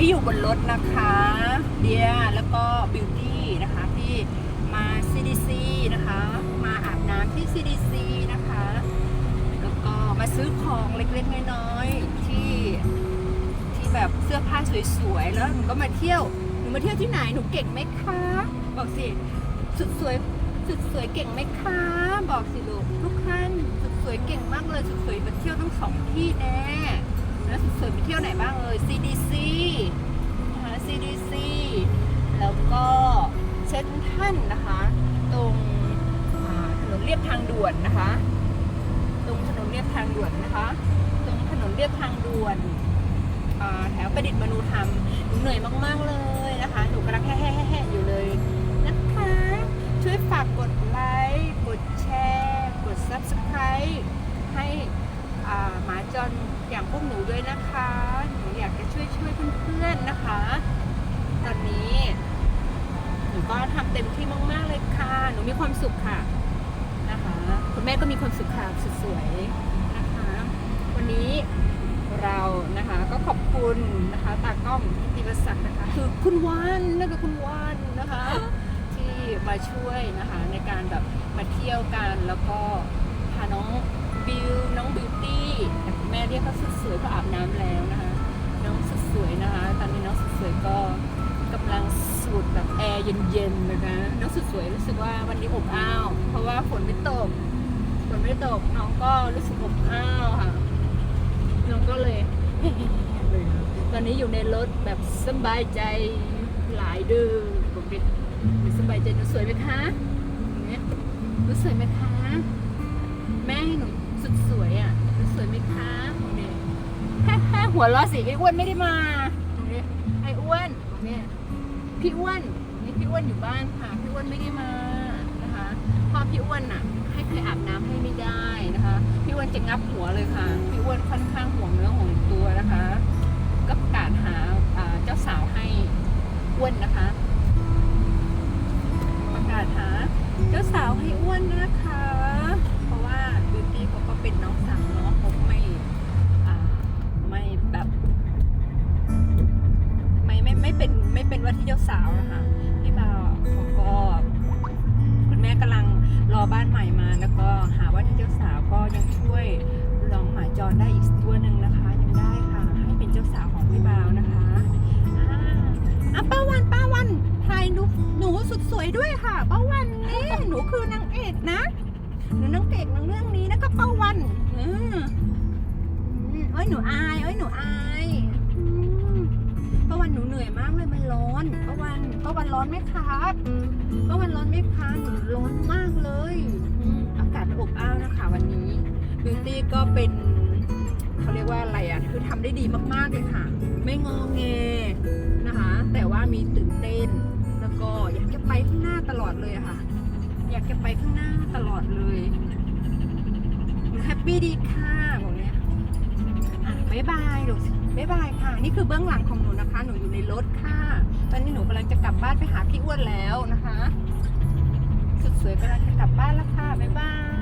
ที่อยู่บนรถนะคะเดียแล้วก็บิวตี้นะคะที่มา CDC นะคะ มาอาบน้ำที่ CDC นะคะ แล้วก็มาซื้อของเล็กๆน้อยๆที่ที่แบบเสื้อผ้าสวยๆ แล้วหนูก็มาเที่ยวหนูมาเที่ยวที่ไหนหนูเก่งไหมคะบอกสิสุดสวยสุดสวยเก่งไหมคะ บอกสิลูกทุกท่านสุดสวยเก่งมากเลยสุดสวยมาเที่ยวทั้งสองที่แน่ สวยไปเที่ยวไหนบ้างเลย CDC นะคะ CDC แล้วก็เซนทรันนะคะ ตรงถนนเลียบทางด่วนนะคะ ตรงถนนเลียบทางด่วนนะคะ ตรงถนนเลียบทางด่วนแถวประดิษฐ์มนูธรรมหนูเหนื่อยมากๆเลยนะคะ หนูกำลังแห่ๆๆอยู่ ก็ทำเต็มที่มาก ๆ เลยค่ะ หนูมีความสุขค่ะนะคะคุณแม่ก็มีความสุขค่ะสุดสวยนะคะ วันนี้เรานะคะก็ขอบคุณนะคะตากล้องติวศักดิ์นะคะ คือคุณวานนั่นคือคุณวานนะคะ ที่มาช่วยนะคะในการแบบมาเที่ยวกันแล้วก็พาน้องบิวน้องบิวตี้แต่คุณแม่เรียกเขาสุดสวยก็อาบน้ำแล้วนะคะ น้องสุดสวย เย็นๆนะคะน้องสุดสวยรู้สึกว่าวันนี้อบอ้าว เพราะว่าฝนไม่ตกฝนไม่ตกน้องก็รู้สึกอบอ้าวค่ะน้องก็เลยตอนนี้อยู่ในรถแบบสบายใจหลายเดือนปกติสบายใจหนูสวยไหมคะนี่ยหนูสวยไหมคะ แม่ให้หนูสุดสวยอะหนูสวยไหมคะเนี่ยแค่หัวเราะสิไอ้อ้วนไม่ได้มาไอ้อ้วนเนี่ยพี่อ้วน พี่อ้วนอยู่บ้านค่ะพี่อ้วนไม่ได้มานะคะเพราะพี่อ้วนอะ ให้ใครอาบน้ำให้ไม่ได้นะคะ พี่อ้วนจะงับหัวเลยค่ะ ก็หาว่าที่เจ้าสาวก็ยังช่วยลองหมาจรได้อีกตัวหนึ่งนะคะ ยังได้ค่ะ ให้เป็นเจ้าสาวของพี่บาวนะคะอะป้าวันป้าวันถ่ายหนูหนูสุดสวยด้วยค่ะป้าวันนี่หนูคือนางเอกนะหนูนางเอกในเรื่องนี้นะคะป้าวันอืมอืมเอ้ยหนูอายเอ้ยหนูอายป้าวันหนูเหนื่อยมากเลยมันร้อนป้าวันป้าวันร้อนไหมครับป้าวันร้อนไหมคะหนูร้อนมากเลย บิวตี้ก็เป็นเขาเรียกว่าอะไรอะ คือทำได้ดีมากๆเลยค่ะ ไม่งอแงนะคะ แต่ว่ามีตื่นเต้น แล้วก็อยากจะไปข้างหน้าตลอดเลยค่ะ อยากจะไปข้างหน้าตลอดเลยแฮปปี้ดีค่ะบอกเนี้ยอะบ๊ายบายลูกบ๊ายบายค่ะ นี่คือเบื้องหลังของหนูนะคะ หนูอยู่ในรถค่ะ ตอนนี้หนูกำลังจะกลับบ้านไปหาพี่อ้วนแล้วนะคะ สุดสวยกำลังจะกลับบ้านแล้วค่ะบ๊ายบาย